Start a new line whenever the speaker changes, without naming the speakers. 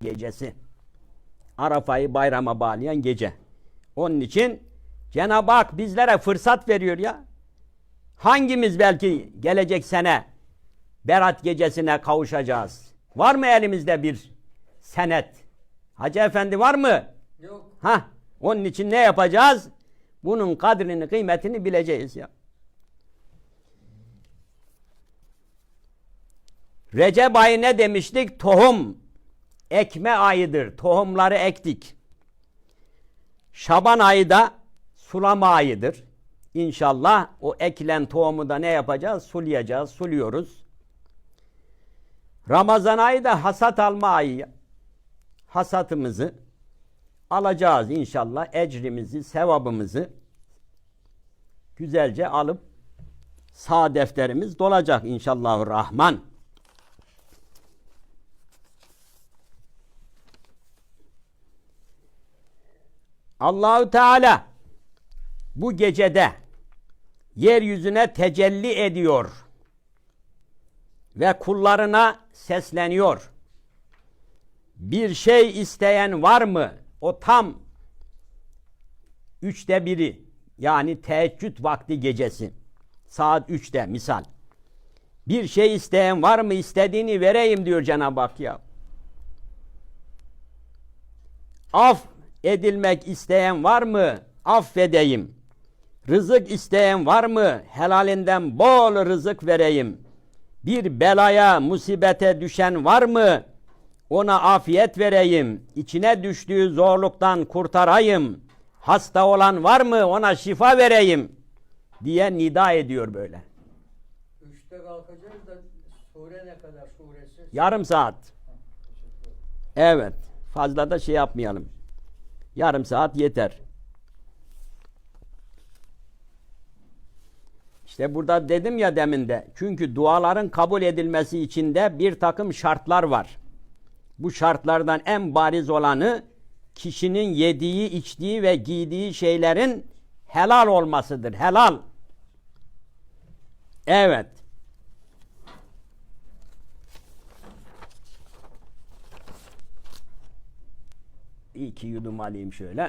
gecesi. Arafa'yı bayrama bağlayan gece. Onun için Cenab-ı Hak bizlere fırsat veriyor ya. Hangimiz belki gelecek sene Berat gecesine kavuşacağız? Var mı elimizde bir senet? Hacı Efendi var mı?
Yok.
Ha, onun için ne yapacağız? Bunun kadrini, kıymetini bileceğiz ya. Recep ayı ne demiştik? Tohum ekme ayıdır. Tohumları ektik. Şaban ayı da sulama ayıdır. İnşallah o ekilen tohumu da ne yapacağız? Sulayacağız, suluyoruz. Ramazan ayı da hasat alma ayı. Hasatımızı alacağız inşallah. Ecrimizi, sevabımızı güzelce alıp sağ defterimiz dolacak inşallah Rahman. Allahü Teala bu gecede yeryüzüne tecelli ediyor ve kullarına sesleniyor. Bir şey isteyen var mı? O tam üçte biri yani teheccüd vakti gecesi saat üçte misal. Bir şey isteyen var mı? İstediğini vereyim diyor Cenab-ı Hak ya. Af edilmek isteyen var mı? Affedeyim. Rızık isteyen var mı? Helalinden bol rızık vereyim. Bir belaya, musibete düşen var mı? Ona afiyet vereyim. İçine düştüğü zorluktan kurtarayım. Hasta olan var mı? Ona şifa vereyim. Diye nida ediyor böyle.
Üçte kalkacağız da sure ne kadar suresi?
Yarım saat. Evet. Fazla da şey yapmayalım. Yarım saat yeter. İşte burada dedim ya deminde. Çünkü duaların kabul edilmesi için de bir takım şartlar var. Bu şartlardan en bariz olanı kişinin yediği, içtiği ve giydiği şeylerin helal olmasıdır. Helal. Evet. İki yudum alayım şöyle.